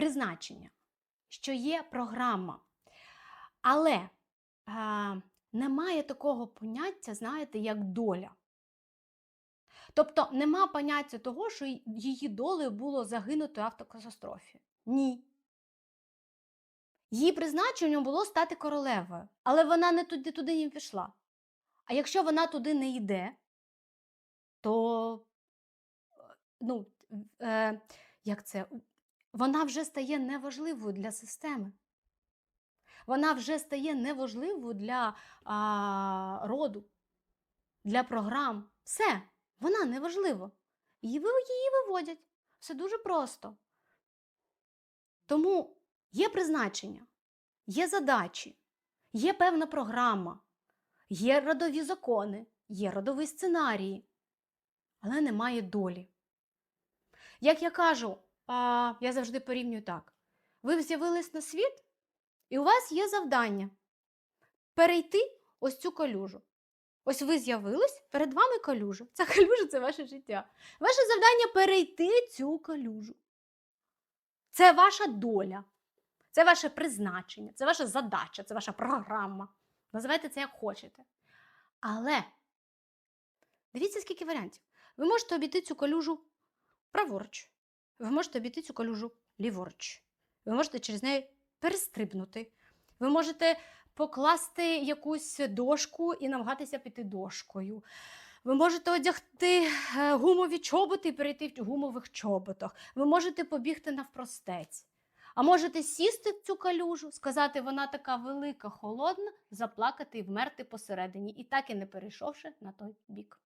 призначення, що є програма. Але е, немає такого поняття, знаєте, як доля. Тобто нема поняття того, що її долею було загинути в автокатастрофі. Ні. Її призначенням було стати королевою, але вона не туди, туди не пішла. А якщо вона туди не йде, то е, ну, е, як це? Вона вже стає неважливою для системи. Вона вже стає неважливою для а, роду, для програм. Все, вона неважлива. Її, її виводять. Все дуже просто. Тому є призначення, є задачі, є певна програма, є родові закони, є родові сценарії, але немає долі. Як я кажу, а, я завжди порівнюю так: ви з'явились на світ, і у вас є завдання перейти ось цю калюжу. Ось ви з'явились, перед вами калюжа. Ця калюжа це ваше життя. Ваше завдання перейти цю калюжу. Це ваша доля, це ваше призначення, це ваша задача, це ваша програма. Називайте це як хочете. Але дивіться, скільки варіантів. Ви можете обійти цю калюжу праворуч, ви можете обійти цю калюжу ліворуч, ви можете через неї перестрибнути, ви можете покласти якусь дошку і намагатися піти дошкою. Ви можете одягти е, гумові чоботи і перейти в гумових чоботах. Ви можете побігти навпростець. А можете сісти в цю калюжу, сказати, вона така велика, холодна, заплакати і вмерти посередині, і так і не перейшовши на той бік.